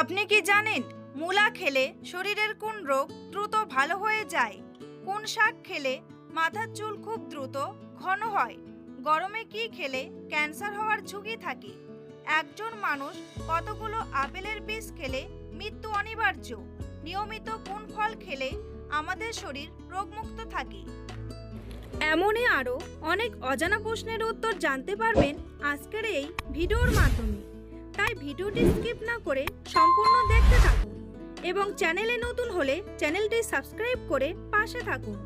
আপনি কি জানেন, মূলা খেলে শরীরের কোন রোগ দ্রুত ভালো হয়ে যায়? কোন শাক খেলে মাথার চুল খুব দ্রুত ঘন হয়? গরমে কি খেলে ক্যান্সার হওয়ার ঝুঁকি থাকে? একজন মানুষ কতগুলো আপেলের বীজ খেলে মৃত্যু অনিবার্য? নিয়মিত কোন ফল খেলে আমাদের শরীর রোগমুক্ত থাকে? এমনই আরও অনেক অজানা প্রশ্নের উত্তর জানতে পারবেন আজকের এই ভিডিওর মাধ্যমে। তাই ভিডিওটি স্কিপ না করে সম্পূর্ণ দেখতে থাকুন এবং চ্যানেলে নতুন হলে চ্যানেলটি সাবস্ক্রাইব করে পাশে থাকুন।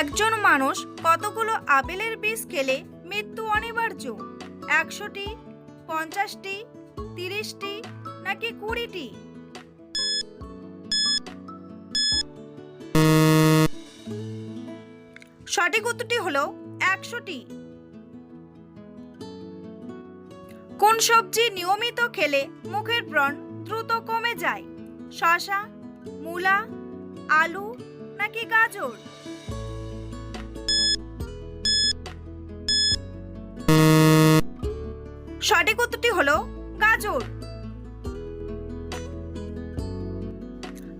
একজন মানুষ কতগুলো আপেলের বীজ খেলে মৃত্যু অনিবার্য? একশোটি, পঞ্চাশটি, তিরিশটি, নাকি কুড়িটি? সঠিক উত্তরটি হলো একশোটি। কোন সবজি নিয়মিত খেলে মুখের ব্রণ দ্রুত কমে যায়? শসা মূলা, আলু নাকি গাজর? সঠিক উত্তরটি হলো গাজর।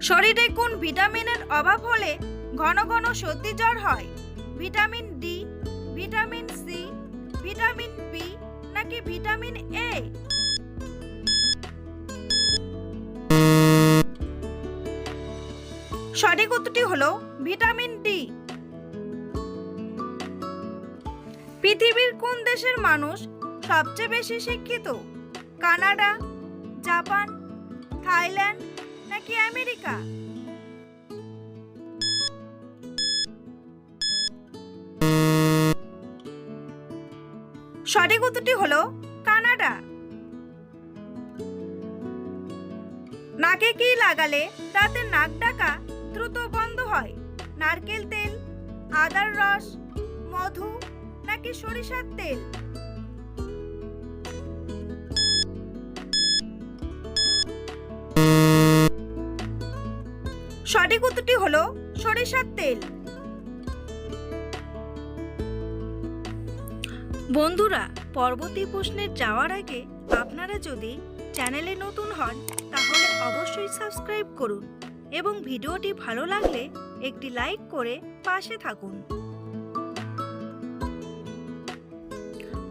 শরীরে কোন ভিটামিনের অভাব হলে ঘন ঘন সর্দি জ্বর হয়? Vitamin D vitamin C vitamin B নাকি ভিটামিন এ সঠিক উত্তরটি হলো ভিটামিন ডি পৃথিবীর কোন দেশের মানুষ সবচেয়ে বেশি শিক্ষিত? কানাডা, জাপান, থাইল্যান্ড নাকি আমেরিকা? সঠিক উত্তরটি হলো কানাডা। নাকে কি লাগালে তাতে নাক ডাকা দ্রুত বন্ধ হয়? নারকেল তেল, আদার রস, মধু নাকি সরিষার তেল? সঠিক উত্তরটি হলো সরিষার তেল। বন্ধুরা পরবর্তী প্রশ্নে যাওয়ার আগে আপনারা যদি চ্যানেলে নতুন হন, তাহলে অবশ্যই সাবস্ক্রাইব করুন এবং ভিডিওটি ভালো লাগলে একটি লাইক করে পাশে থাকুন।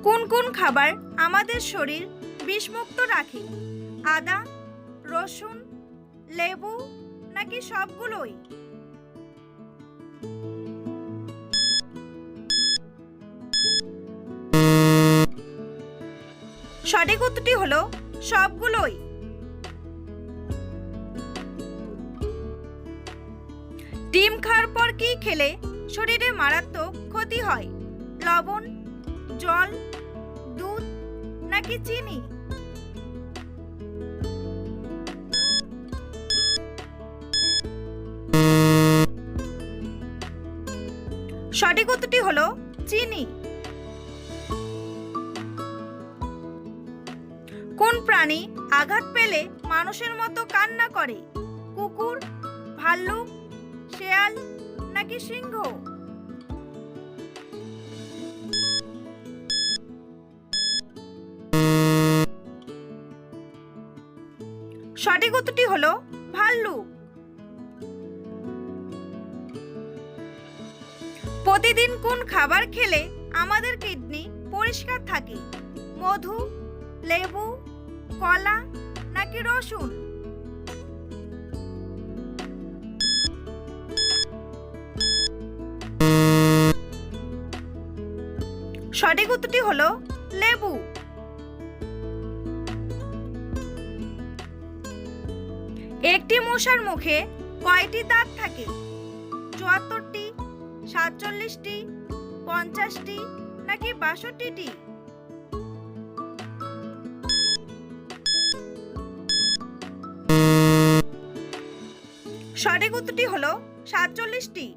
কোন কোন খাবার আমাদের শরীর বিষমুক্ত রাখে? আদা, রসুন, লেবু নাকি সবগুলোই? সঠিক উত্তরটি হলো সবগুলোই। ডিম খাওয়ার পর কি খেলে শরীরে মারাত্মক ক্ষতি হয়? লবণ, জল, দুধ নাকি চিনি? সঠিক উত্তরটি হলো চিনি। প্রাণী আঘাত পেলে মানুষের মতো কান্না করে। কুকুর, ভাল্লুক, শেয়াল নাকি সিংহ? সঠিক উত্তরটি হলো ভাল্লুক। প্রতিদিন কোন খাবার খেলে আমাদের কিডনি পরিষ্কার থাকে? মধু, লেবু কলা নাকি রসুন? সঠিক উত্তরটি হলো লেবু। একটি মশার মুখে কয়টি দাঁত থাকে? চুয়াত্তরটি, সাতচল্লিশটি, পঞ্চাশটি নাকি বাষট্টিটি? সঠিক উত্তরটি হলো সাতচল্লিশটি।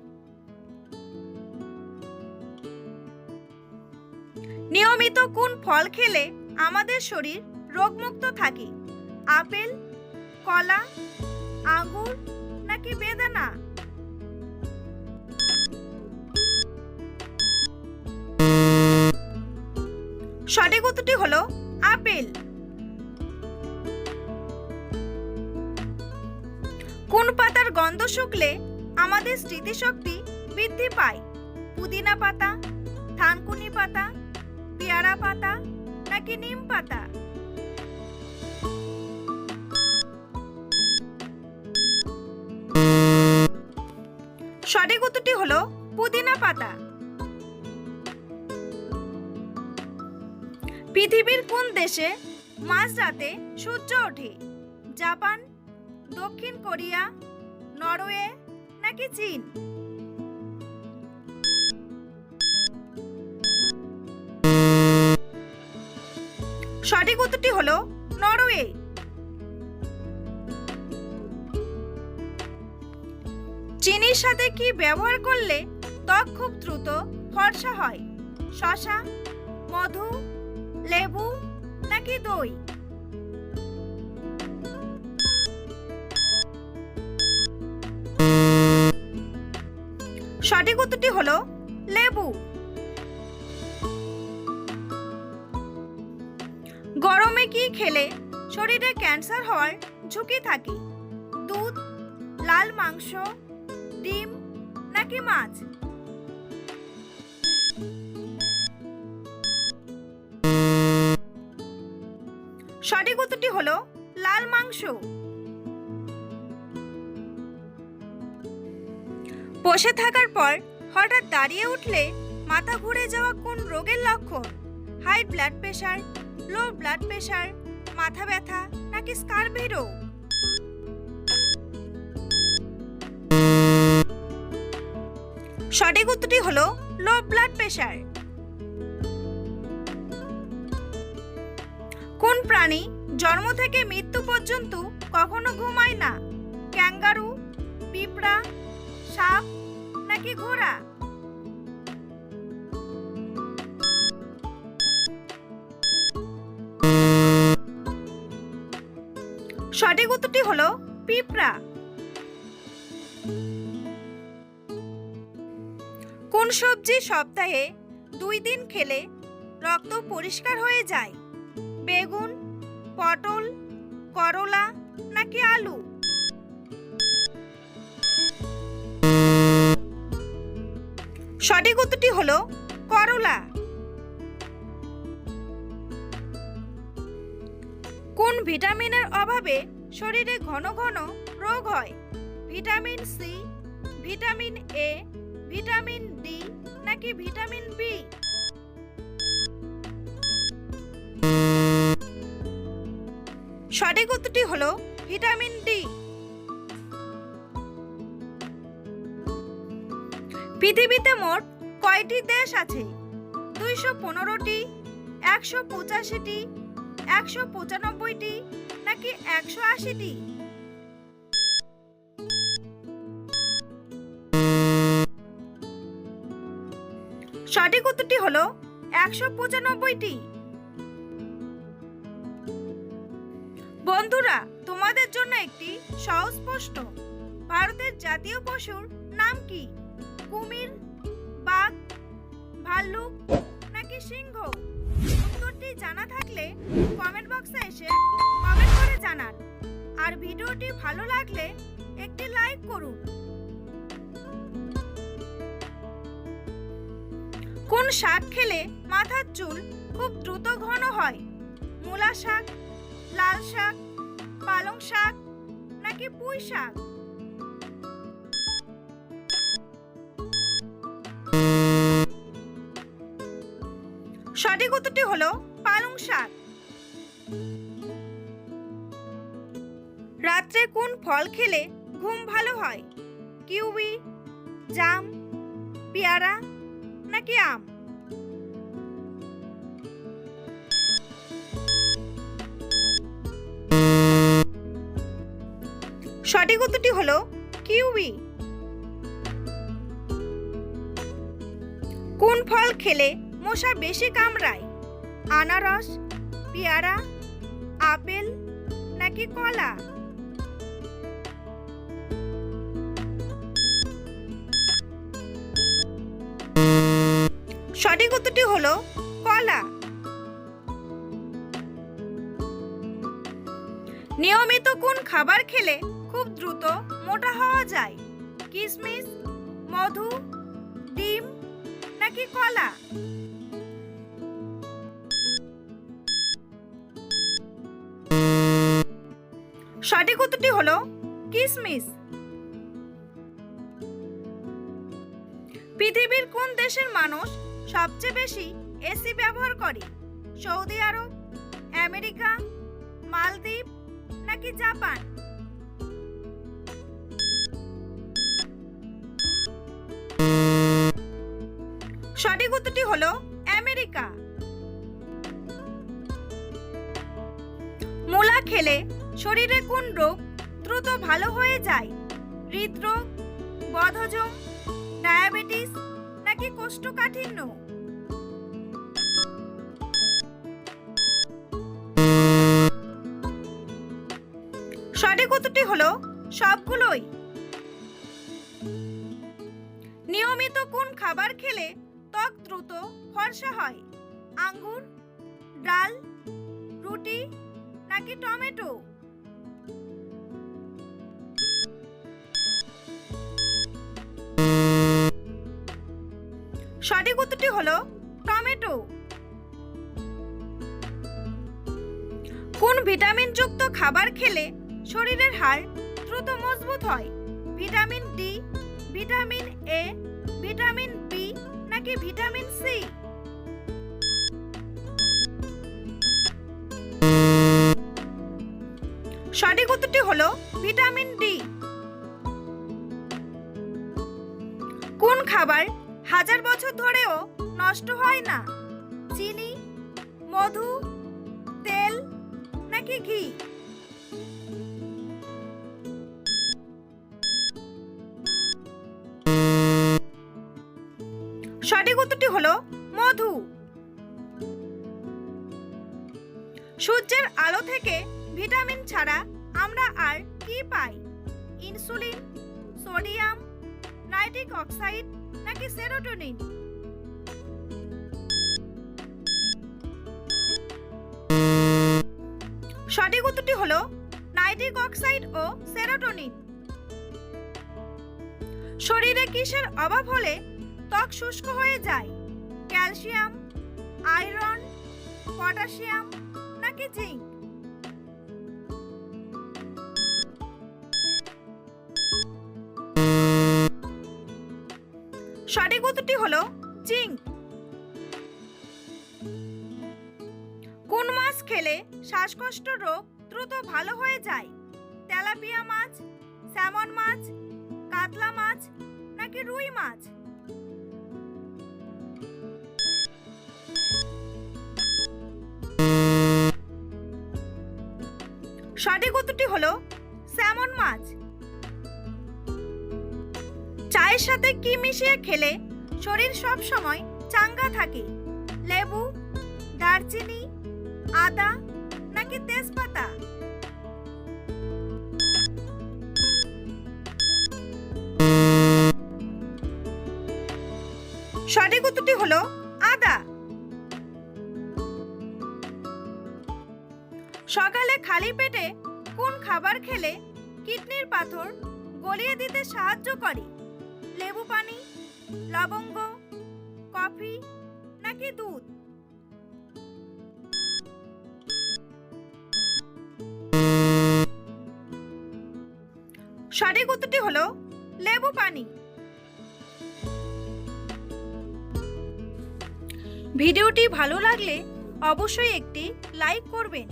নিয়মিত কোন ফল খেলে আমাদের শরীর রোগমুক্ত থাকে? আপেল, কলা, আঙ্গুর নাকি বেদানা? সঠিক উত্তরটি হলো আপেল। কোন পাতার গন্ধ শুকলে আমাদের স্মৃতিশক্তি বৃদ্ধি পায়। পুদিনা পাতা, থানকুনি পাতা, পেয়ারা পাতা নাকি নিম পাতা? সঠিক উত্তরটি হলো পুদিনা পাতা। পৃথিবীর কোন দেশে মাঝরাতে সূর্য ওঠে? জাপান দক্ষিণ কোরিয়া, নরওয়ে নাকি চীন? সঠিক উত্তরটি হলো নরওয়ে। চিনির সাথে কি ব্যবহার করলে ত্বক খুব দ্রুত ফর্সা হয়? শশা, মধু, লেবু নাকি দই? সঠিক উত্তরটি হলো লেবু। গরমে কি খেলে শরীরে ক্যান্সার হওয়ার ঝুঁকি থাকে? দুধ, লাল মাংস, ডিম নাকি মাছ? সঠিক উত্তরটি হলো লাল মাংস। বসে থাকার পর হঠাৎ দাঁড়িয়ে উঠলে মাথা ঘুরে যাওয়া কোন রোগের লক্ষণ? High blood pressure low blood pressure মাথা ব্যথা নাকি স্কারভি রোগ? সঠিক উত্তরটি হলো লো ব্লাড প্রেশার কোন প্রাণী জন্ম থেকে মৃত্যু পর্যন্ত কখনো ঘুমায় না? ক্যাঙ্গারু পিঁপড়া সাপ নাকি ঘোড়া? সঠিক উত্তরটি হলো পিঁপড়া। কোন সবজি সপ্তাহে দুই দিন খেলে রক্ত পরিষ্কার হয়ে যায়? বেগুন, পটল, করলা নাকি আলু? সঠিক উত্তরটি হলো করলা। কোন ভিটামিনের অভাবে শরীরে ঘন ঘন রোগ হয়? Vitamin C vitamin A vitamin D নাকি ভিটামিন বি সঠিক উত্তরটি হলো ভিটামিন ডি পৃথিবীতে মোট কয়টি দেশ আছে? দুইশো পনেরোটি, একশো পঁচাশিটি, একশো পঁচানব্বইটি, নাকি একশো আশিটি? সঠিক উত্তরটি হলো একশো পঁচানব্বইটি। বন্ধুরা, তোমাদের জন্য একটি সহজ প্রশ্ন। ভারতের জাতীয় পশুর নাম কি? কুমির, বাঘ, ভাল্লুক নাকি সিংহ? উত্তরটি জানা থাকলে কমেন্ট বক্সে এসে কমেন্ট করে জানান। আর ভিডিওটি ভালো লাগলে একটি লাইক করুন। কোন শাক খেলে মাথার চুল খুব দ্রুত ঘন হয়? মূলা শাক, লাল শাক, পালং শাক নাকি পুঁই শাক? সঠিক উত্তরটি হলো পালং শাক। রাত্রে কোন ফল খেলে ঘুম ভালো হয়? কিউবি জাম, পেয়ারা নাকি আম? সঠিক উত্তরটি হলো কিউবি কোন ফল খেলে মশা বেশি কামড়ায়। আনারস, পেয়ারা, আপেল, নাকি কলা? সঠিক উত্তরটি হলো কলা। নিয়মিত কোন খাবার খেলে খুব দ্রুত মোটা হওয়া যায়? কিশমিশ মধু, ডিম, নাকি কলা? সঠিক উত্তরটি হলো কিসমিস। পৃথিবীর কোন দেশের মানুষ সবচেয়ে বেশি এসি ব্যবহার করে? সৌদি আরব, আমেরিকা, মালদ্বীপ নাকি জাপান? সঠিক উত্তরটি হলো আমেরিকা। মূলা খেলে শরীরে কোন রোগ দ্রুত ভালো হয়ে যায়? হৃদরোগ, বদহজম, ডায়াবেটিস নাকি কোষ্ঠকাঠিন্য? সঠিক উত্তরটি হলো সবগুলোই। নিয়মিত কোন খাবার খেলে ত্বক দ্রুত ফর্সা হয়? আঙ্গুর, ডাল, রুটি নাকি টমেটো? সঠিক উত্তরটি হলো টমেটো। কোন ভিটামিনযুক্ত খাবার খেলে শরীরের হাড় দ্রুত মজবুত হয়? Vitamin D, vitamin A, vitamin B নাকি ভিটামিন সি? সঠিক উত্তরটি হলো ভিটামিন ডি। কোন খাবার হাজার বছর ধরেও নষ্ট হয় না। চিনি, মধু, তেল, নাকি ঘি? সঠিক উত্তরটি হলো মধু। সূর্যের আলো থেকে ভিটামিন ছাড়া আমরা আর কি পাই? ইনসুলিন, সোডিয়াম, নাইট্রিক অক্সাইড নাকি সেরোটোনিন? সঠিক উত্তরটি হলো নাইট্রিক অক্সাইড ও সেরোটোনিন। শরীরে কিসের অভাব হলে ত্বক শুষ্ক হয়ে যায়? ক্যালসিয়াম, আয়রন, পটাশিয়াম নাকি জিঙ্ক? সঠিক উত্তরটি হলো জিঙ্ক কোন মাছ খেলে শ্বাসকষ্ট রোগ দ্রুত ভালো হয়ে যায়? তেলাপিয়া মাছ, স্যামন মাছ, কাতলা মাছ, নাকি রুই মাছ? সঠিক উত্তরটি হলো স্যামন মাছ। চায়ের সাথে কি মিশিয়ে খেলে? শরীর সব সময় চাঙ্গা থাকে। লেবু, দারচিনি, আদা নাকি তেজপাতা? সঠিক উত্তরটি হলো আদা। সকালে খালি পেটে কোন খাবার খেলে কিডনির পাথর গলিয়ে দিতে সাহায্য করে? লবঙ্গ, কফি নাকি দুধ? সঠিক উত্তরটি হলো লেবু পানি। ভিডিওটি ভালো লাগলে অবশ্যই একটি লাইক করবেন।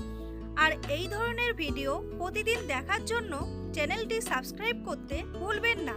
আর এই ধরনের ভিডিও প্রতিদিন দেখার জন্য চ্যানেলটি সাবস্ক্রাইব করতে ভুলবেন না।